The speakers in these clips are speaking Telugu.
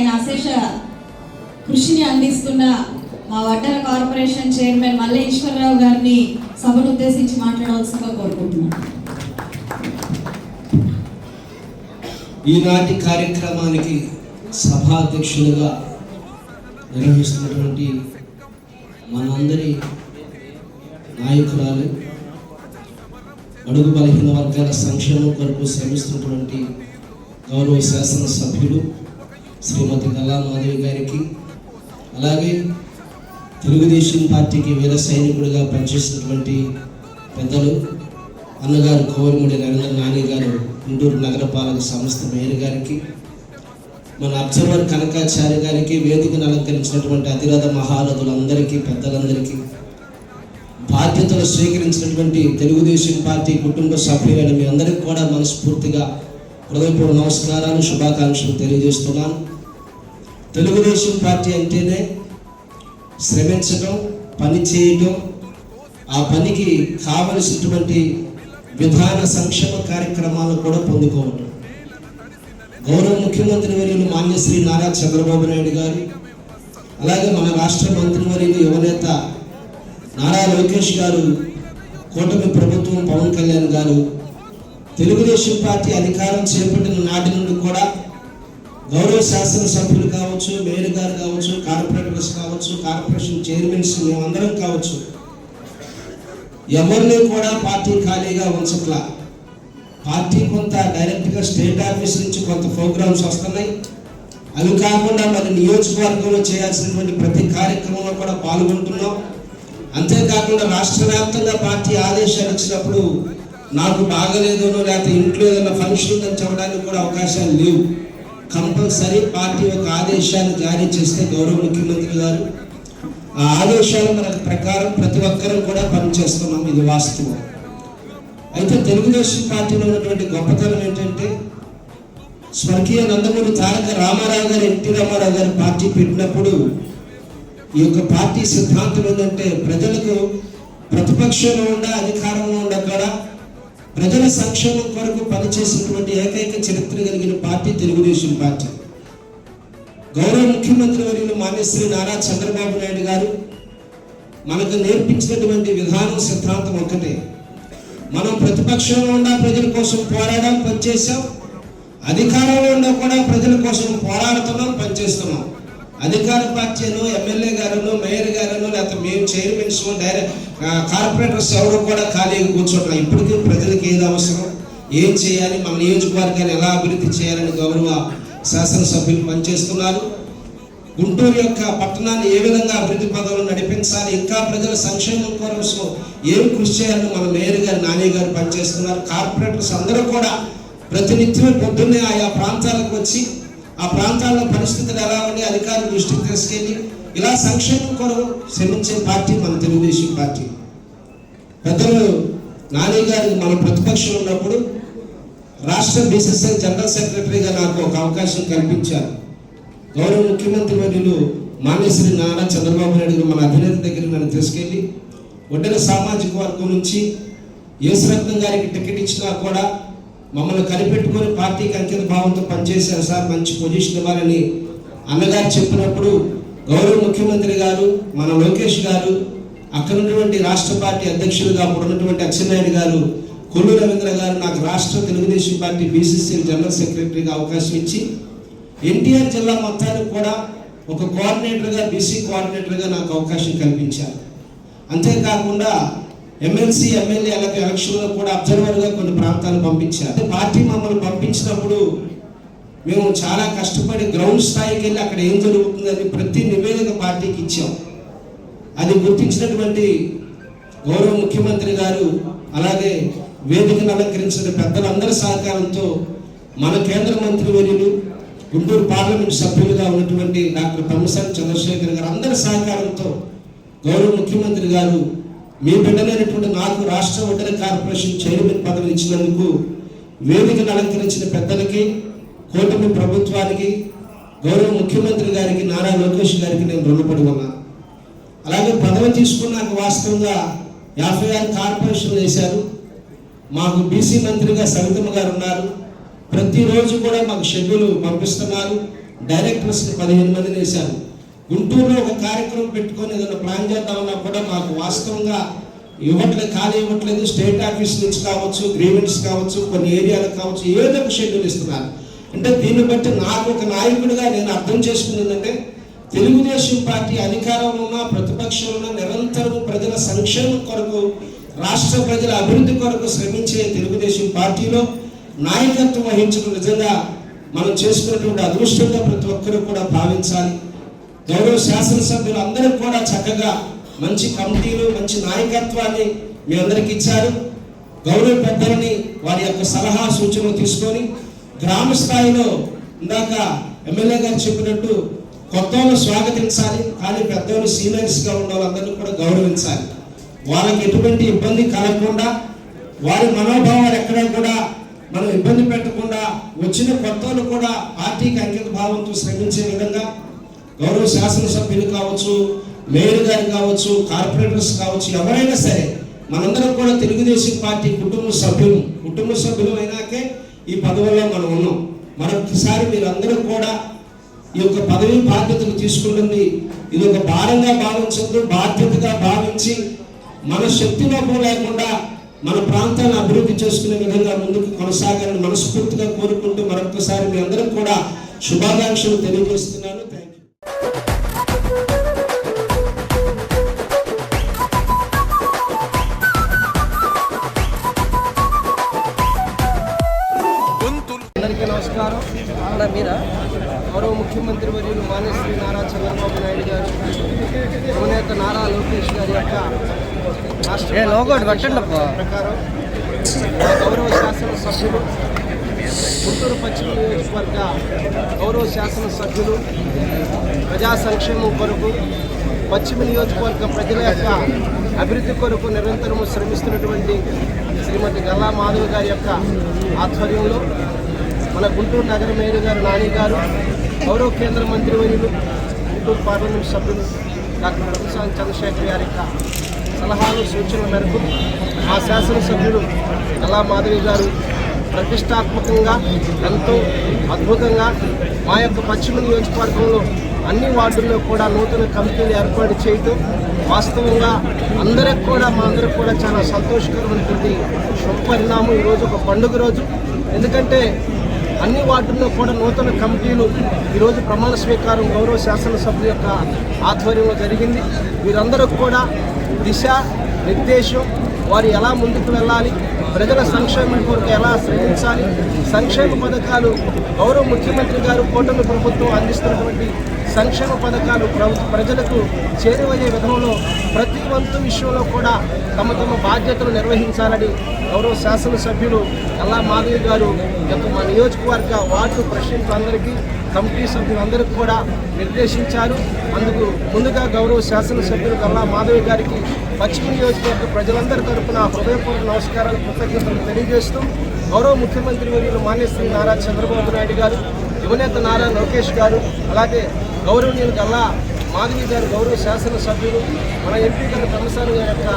ఆయన అశేష కృషిని అందిస్తున్న మా వడ్డర కార్పొరేషన్ చైర్మన్ మల్లేశ్వరరావు గారిని సభను ఉద్దేశించి మాట్లాడవలసిందిగా కోరుకుంటున్నాను. ఈనాటి కార్యక్రమానికి సభాధ్యక్షులుగా నిర్వహిస్తున్నటువంటి మనందరి నాయకురాలు అడుగు బలహీన వర్గాల సంక్షేమం కొరకు శ్రమిస్తున్నటువంటి గౌరవ శాసనసభ్యులు శ్రీమతి కళామాధవి గారికి అలాగే తెలుగుదేశం పార్టీకి వీర సైనికుడిగా పనిచేసినటువంటి పెద్దలు అన్నగారు కోవలమూడి నరేంద్ర నాని గారు గుంటూరు నగరపాలక సంస్థ మేయర్ గారికి మన అబ్జర్వర్ కనకాచార్య గారికి వేదికను అలంకరించినటువంటి అతిరథ మహారథులందరికీ పెద్దలందరికీ బాధ్యతలు స్వీకరించినటువంటి తెలుగుదేశం పార్టీ కుటుంబ సభ్యులైన మీ అందరికీ కూడా మనస్ఫూర్తిగా హృదయపూర్వ నమస్కారాలు శుభాకాంక్షలు తెలియజేస్తున్నాను. తెలుగుదేశం పార్టీ అంటేనే శ్రమించడం పని చేయటం ఆ పనికి కావలసినటువంటి విధాన సంక్షేమ కార్యక్రమాలు కూడా పొందుకోవటం. గౌరవ ముఖ్యమంత్రి వర్యులు మాన్యశ్రీ నారా చంద్రబాబు నాయుడు గారు అలాగే మన రాష్ట్ర మంత్రివర్యులు యువనేత నారా లోకేష్ గారు కూటమి ప్రభుత్వం పవన్ కళ్యాణ్ గారు తెలుగుదేశం పార్టీ అధికారం చేపట్టిన నాటి నుండి కూడా గౌరవ శాసనసభ్యులు కావచ్చు మేయర్ గారు కావచ్చు కార్పొరేటర్స్ కావచ్చు కార్పొరేషన్ చైర్మన్స్ మేమందరం కావచ్చు ఎవరిని కూడా పార్టీ ఖాళీగా ఉంచట్లా. పార్టీ కొంత డైరెక్ట్గా స్టేట్ ఆఫీస్ నుంచి కొంత ప్రోగ్రామ్స్ వస్తున్నాయి. అవి కాకుండా మరి నియోజకవర్గంలో చేయాల్సినటువంటి ప్రతి కార్యక్రమంలో కూడా పాల్గొంటున్నాం. అంతేకాకుండా రాష్ట్ర వ్యాప్తంగా పార్టీ ఆదేశాలు వచ్చినప్పుడు నాకు బాగలేదనో లేకపోతే ఇంట్లో ఏదైనా ఫంక్షన్ ఉందని చెప్పడానికి కూడా అవకాశాలు లేవు. కంపల్సరీ పార్టీ ఒక ఆదేశాన్ని జారీ చేస్తే గౌరవ ముఖ్యమంత్రి గారు. ఆ ఆదేశాల మన ప్రకారం ప్రతి ఒక్కరూ కూడా పనిచేస్తున్నాం ఇది వాస్తవం. అయితే తెలుగుదేశం పార్టీలో ఉన్నటువంటి గొప్పతనం ఏంటంటే స్వర్గీయ నందమూరి తారక రామారావు గారు ఎన్టీ రామారావు గారు పార్టీ పెట్టినప్పుడు ఈ యొక్క పార్టీ సిద్ధాంతం ఏంటంటే ప్రజలకు ప్రతిపక్షంలో ఉండ అధికారంలో ఉండ కూడా ప్రజల సంక్షేమం కొరకు పనిచేసినటువంటి ఏకైక చరిత్ర కలిగిన పార్టీ తెలుగుదేశం పార్టీ. గౌరవ ముఖ్యమంత్రి వర్యులు మాన్యశ్రీ నారా చంద్రబాబు నాయుడు గారు మనకు నేర్పించినటువంటి విధానం సిద్ధాంతం ఒకటే మనం ప్రతిపక్షంలో ఉన్న ప్రజల కోసం పోరాడాం పనిచేసాం అధికారంలో ఉన్నా కూడా ప్రజల కోసం పోరాడుతున్నాం పనిచేస్తున్నాం. అధికార పార్టీను ఎమ్మెల్యే గారును మేయర్ గారును లేకపోతే మేము చైర్మన్స్ డైరెక్ట్ కార్పొరేటర్స్ ఎవరు కూడా ఖాళీగా కూర్చోట్లా ఇప్పటికీ ప్రజలకు ఏది అవసరం? ఏం చేయాలి? మన నియోజకవర్గాన్ని ఎలా అభివృద్ధి చేయాలని గౌరవ శాసనసభ్యులు పనిచేస్తున్నారు. గుంటూరు యొక్క పట్టణాన్ని ఏ విధంగా అభివృద్ధి పదంలో నడిపించాలి? ఇంకా ప్రజల సంక్షేమం కోసం ఏం కృషి చేయాలని మన మేయర్ గారు నాని గారు పనిచేస్తున్నారు. కార్పొరేటర్స్ అందరూ కూడా ప్రతినిత్యం పొద్దున్నే ఆయా ప్రాంతాలకు వచ్చి ఆ ప్రాంతాల్లో పరిస్థితులు ఎలా ఉండి అధికారుల దృష్టికి తీసుకెళ్ళి ఇలా సంక్షేమం కొరకు శ్రమించే పార్టీ మన తెలుగుదేశం పార్టీ. పెద్దలు నాని గారికి మన ప్రతిపక్షం ఉన్నప్పుడు రాష్ట్ర బీసీసీ జనరల్ సెక్రటరీగా నాకు ఒక అవకాశం కల్పించారు. గౌరవ ముఖ్యమంత్రి వర్యులు మానేశ్వరి నారా చంద్రబాబు నాయుడు మన అధినేత దగ్గర నన్ను తీసుకెళ్ళి ఒడ్డన సామాజిక వర్గం నుంచి యేసురత్నం గారికి టికెట్ ఇచ్చినా కూడా మమ్మల్ని కనిపెట్టుకొని పార్టీకి అంకిత భావంతో పనిచేశారు సార్. మంచి పొజిషన్ ఇవ్వాలని అన్నగారు చెప్పినప్పుడు గౌరవ ముఖ్యమంత్రి గారు మన లోకేష్ గారు అక్కడ ఉన్నటువంటి రాష్ట్ర పార్టీ అధ్యక్షులుగా అప్పుడు ఉన్నటువంటి అచ్చెన్నాయుడు గారు కొల్లు రవీంద్ర గారు నాకు రాష్ట్ర తెలుగుదేశం పార్టీ బీసీసీ జనరల్ సెక్రటరీగా అవకాశం ఇచ్చి ఎన్టీఆర్ జిల్లా మొత్తానికి కూడా ఒక కోఆర్డినేటర్గా బీసీ కోఆర్డినేటర్గా నాకు అవకాశం కల్పించారు. అంతేకాకుండా ఎమ్మెల్సీ ఎమ్మెల్యే ఎలక్షన్లో కూడా అబ్జర్వర్గా కొన్ని ప్రాంతాలు పంపించారు. పార్టీ మమ్మల్ని పంపించినప్పుడు మేము చాలా కష్టపడి గ్రౌండ్ స్థాయికి వెళ్ళి అక్కడ ఏం జరుగుతుందని ప్రతి నివేదిక పార్టీకి ఇచ్చాం. అది గుర్తించినటువంటి గౌరవ ముఖ్యమంత్రి గారు అలాగే వేదికను అలంకరించిన పెద్దలందరి సహకారంతో మన కేంద్ర మంత్రి వర్యులు గుంటూరు పార్లమెంట్ సభ్యులుగా ఉన్నటువంటి డాక్టర్ తమ్మసాని చంద్రశేఖర్ గారు అందరి సహకారంతో గౌరవ ముఖ్యమంత్రి గారు మీ బిడ్డలైనటువంటి నాకు రాష్ట్ర ఒంటరి కార్పొరేషన్ చైర్మన్ పదవి ఇచ్చినందుకు వేదికను అలంకరించిన పెద్దలకి కూటమి ప్రభుత్వానికి గౌరవ ముఖ్యమంత్రి గారికి నారా లోకేష్ గారికి నేను రుణపడి ఉన్నాను అలాగే పదవి తీసుకున్నాక వాస్తవంగా యాభై ఆరు కార్పొరేషన్లు వేశారు. మాకు బీసీ మంత్రిగా సవితమ్మ గారు ఉన్నారు. ప్రతిరోజు కూడా మాకు షెడ్యూల్ పంపిస్తున్నారు. డైరెక్టర్స్ని పదిహేను మందిని వేశారు. గుంటూరులో ఒక కార్యక్రమం పెట్టుకొని ఏదైనా ప్లాన్ చేద్దామన్నా కూడా మాకు వాస్తవంగా ఇవ్వట్లేదు ఖాళీ ఇవ్వట్లేదు. స్టేట్ ఆఫీస్ నుంచి కావచ్చు గ్రీవెంట్స్ కావచ్చు కొన్ని ఏరియాలకు కావచ్చు ఏదో ఒక షెడ్యూల్ ఇస్తున్నారు. అంటే దీన్ని బట్టి నాకు ఒక నాయకుడిగా నేను అర్థం చేసుకున్నదంటే తెలుగుదేశం పార్టీ అధికారంలో ఉన్న ప్రతిపక్షంలో ఉన్న నిరంతరం ప్రజల సంక్షేమం కొరకు రాష్ట్ర ప్రజల అభివృద్ధి కొరకు శ్రమించే తెలుగుదేశం పార్టీలో నాయకత్వం వహించడం నిజంగా మనం చేసుకున్నటువంటి అదృష్టంగా ప్రతి ఒక్కరూ కూడా భావించాలి. గౌరవ శాసనసభ్యులు అందరూ కూడా చక్కగా మంచి కమిటీలు మంచి నాయకత్వాన్ని మీ అందరికి ఇచ్చారు. గౌరవ పెద్దలని వారి యొక్క సలహా సూచనలు తీసుకొని గ్రామ స్థాయిలో ఇందాక ఎమ్మెల్యే గారు చెప్పినట్టు కొత్త వాళ్ళు స్వాగతించాలి కానీ పెద్దవాళ్ళు సీనియర్స్గా ఉన్న వాళ్ళందరినీ కూడా గౌరవించాలి. వాళ్ళకి ఎటువంటి ఇబ్బంది కలగకుండా వారి మనోభావాలు ఎక్కడ కూడా మనం ఇబ్బంది పెట్టకుండా వచ్చిన కొత్త వాళ్ళు కూడా పార్టీకి అంకిత భావంతో శ్రమించే విధంగా గౌరవ శాసనసభ్యులు కావచ్చు మేయర్ గారు కావచ్చు కార్పొరేటర్స్ కావచ్చు ఎవరైనా సరే మనందరం కూడా తెలుగుదేశం పార్టీ కుటుంబ సభ్యులు కుటుంబ సభ్యులు అయినాకే ఈ పదవిలో మనం ఉన్నాం. మరొకసారి మీరందరూ కూడా ఈ యొక్క పదవి బాధ్యతలు తీసుకుంటుంది ఇది ఒక భారంగా భావించద్దు బాధ్యతగా భావించి మన శక్తి లోపం లేకుండా మన ప్రాంతాన్ని అభివృద్ధి చేసుకునే విధంగా ముందుకు కొనసాగాలని మనస్ఫూర్తిగా కోరుకుంటూ మరొకసారి మీ అందరం కూడా శుభాకాంక్షలు తెలియజేస్తున్నాను. థ్యాంక్ అందరికీ నమస్కారం. అన్న మీరా? గౌరవ ముఖ్యమంత్రి వర్యులు మానేశ్వరి నారా చంద్రబాబు నాయుడు గారు. యువనేత నారా లోకేష్ గారి యొక్క రాష్ట్ర. ప్రకారం గౌరవ శాసనసభ్యులు గుంటూరు పశ్చిమ నియోజకవర్గ గౌరవ శాసనసభ్యులు ప్రజా సంక్షేమం కొరకు పశ్చిమ నియోజకవర్గ ప్రజల యొక్క అభివృద్ధి కొరకు నిరంతరము శ్రమిస్తున్నటువంటి శ్రీమతి గల్లా మాధవ్ గారి యొక్క ఆధ్వర్యంలో మన గుంటూరు నగర మేయర్ గారు నాని గారు గౌరవ కేంద్ర మంత్రి వర్యులు గుంటూరు పార్లమెంట్ సభ్యులు డాక్టర్ రఘుసాన్ చంద్రశేఖర్ గారి యొక్క సలహాలు సూచనల మేరకు మా శాసనసభ్యులు గల్లా మాధవి గారు ప్రతిష్టాత్మకంగా ఎంతో అద్భుతంగా మా యొక్క పశ్చిమ నియోజకవర్గంలో అన్ని వార్డుల్లో కూడా నూతన కమిటీలు ఏర్పాటు చేయటం వాస్తవంగా అందరికి కూడా మా అందరికి కూడా చాలా సంతోషకరమైనటువంటి శుభపరిణామం ఈరోజు ఒక పండుగ రోజు. ఎందుకంటే అన్ని వార్డుల్లో కూడా నూతన కమిటీలు ఈరోజు ప్రమాణ స్వీకారం గౌరవ శాసనసభ్యుల యొక్క ఆధ్వర్యంలో జరిగింది. వీరందరూ కూడా దిశ నిర్దేశం వారు ఎలా ముందుకు వెళ్ళాలి ప్రజల సంక్షేమం కొరకు ఎలా శ్రమించాలి సంక్షేమ పథకాలు గౌరవ ముఖ్యమంత్రి గారు కూటమి ప్రభుత్వం అందిస్తున్నటువంటి సంక్షేమ పథకాలు ప్రజలకు చేరువయ్యే విధంలో ప్రతి వంతు విషయంలో కూడా తమ తమ బాధ్యతలు నిర్వహించాలని గౌరవ శాసనసభ్యులు కల్లా మాధవి గారు ఈ మా నియోజకవర్గ వార్డు ప్రెసిడెంట్లందరికీ కమిటీ సభ్యులందరికీ కూడా నిర్దేశించారు. అందుకు ముందుగా గౌరవ శాసనసభ్యులు కల్లా మాధవి గారికి పశ్చిమ నియోజకవర్గ ప్రజలందరి తరపున హృదయపూర్వక నమస్కారాలు కృతజ్ఞతలు తెలియజేస్తూ గౌరవ ముఖ్యమంత్రి వర్యులు మాన్యశ్రీ నారా చంద్రబాబు నాయుడు గారు యువనేత నారా లోకేష్ గారు అలాగే గౌరవనీయులు గల్లా మాధవి గారు గౌరవ శాసనసభ్యులు మన ఎంపీ గారు బ్రహ్మసారి గారి యొక్క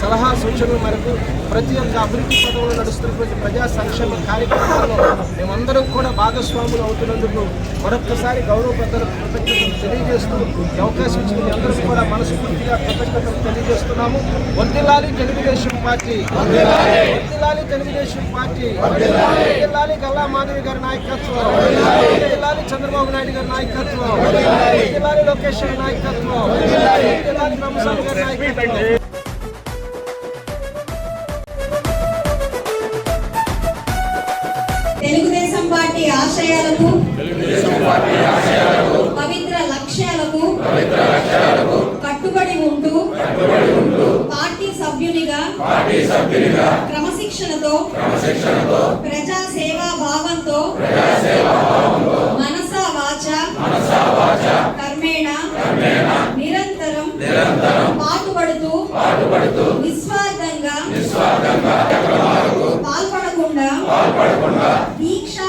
సలహా సూచనల మేరకు ప్రతి ఒక్క అభివృద్ధి పదంలో నడుస్తున్నటువంటి ప్రజా సంక్షేమ కార్యక్రమాల్లో మేమందరం కూడా భాగస్వాములు అవుతున్నందుకు మరొక్కసారి గౌరవ పెద్దలకు కృతజ్ఞతలు తెలియజేస్తూ ఈ అవకాశం ఇచ్చిన అందరూ కూడా మనస్ఫూర్తిగా కృతజ్ఞతలు తెలియజేస్తున్నాము. వర్దిల్లాలి తెలుగుదేశం పార్టీ. వర్దిల్లాలి తెలుగుదేశం పార్టీ. వర్దిల్లాలి గల్లా మాధవి గారి నాయకత్వం. వర్దిల్లాలి చంద్రబాబు నాయుడు గారి నాయకత్వం. వర్దిల్లాలి లోకేష్ గారి నాయకత్వం. వర్దిల్లాలి బ్రహ్మస్వామి గారి నాయకత్వం. ఆశయాలకు పవిత్ర లక్ష్యాలకు కట్టుబడి ఉంటూ పార్టీ సభ్యునిగా క్రమశిక్షణతో ప్రజా సేవా భావంతో మనసా వాచ కర్మేణ నిరంతరం పాటుపడుతూ నిస్వార్థంగా పాల్పడకుండా దీక్షా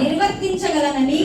నిర్వర్తించగలనని